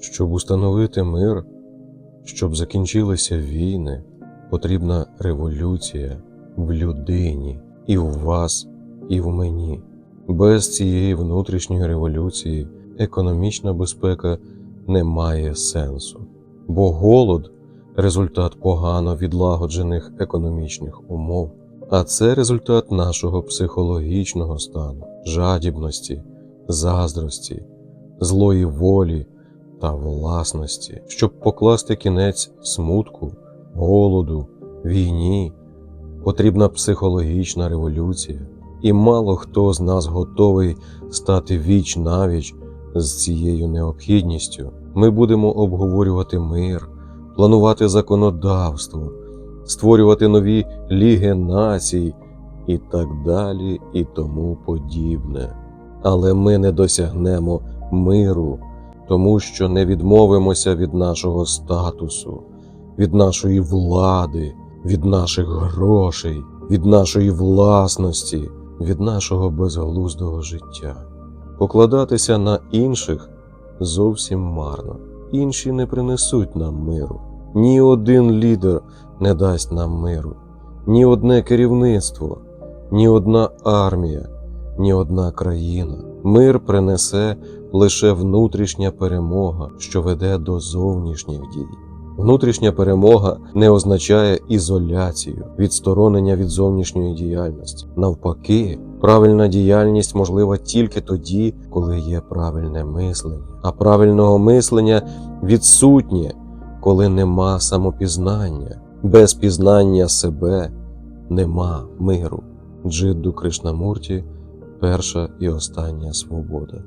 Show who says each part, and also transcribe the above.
Speaker 1: Щоб установити мир, щоб закінчилися війни, потрібна революція в людині і в вас, і в мені. Без цієї внутрішньої революції економічна безпека не має сенсу, бо голод результат погано відлагоджених економічних умов, а це результат нашого психологічного стану, жадібності, заздрості, злої волі та власності, щоб покласти кінець смутку, голоду, війні, потрібна психологічна революція, і мало хто з нас готовий стати віч навіч з цією необхідністю. Ми будемо обговорювати мир, планувати законодавство, створювати нові ліги націй і так далі, і тому подібне. Але ми не досягнемо миру, тому що не відмовимося від нашого статусу, від нашої влади, від наших грошей, від нашої власності, від нашого безглуздого життя. Покладатися на інших зовсім марно. Інші не принесуть нам миру. Ні один лідер не дасть нам миру, ні одне керівництво, ні одна армія, ні одна країна. Мир принесе лише внутрішня перемога, що веде до зовнішніх дій. Внутрішня перемога не означає ізоляцію, відсторонення від зовнішньої діяльності. Навпаки, правильна діяльність можлива тільки тоді, коли є правильне мислення. А правильного мислення відсутнє, коли нема самопізнання. Без пізнання себе нема миру. Джидду Кришнамурті, перша і остання свобода.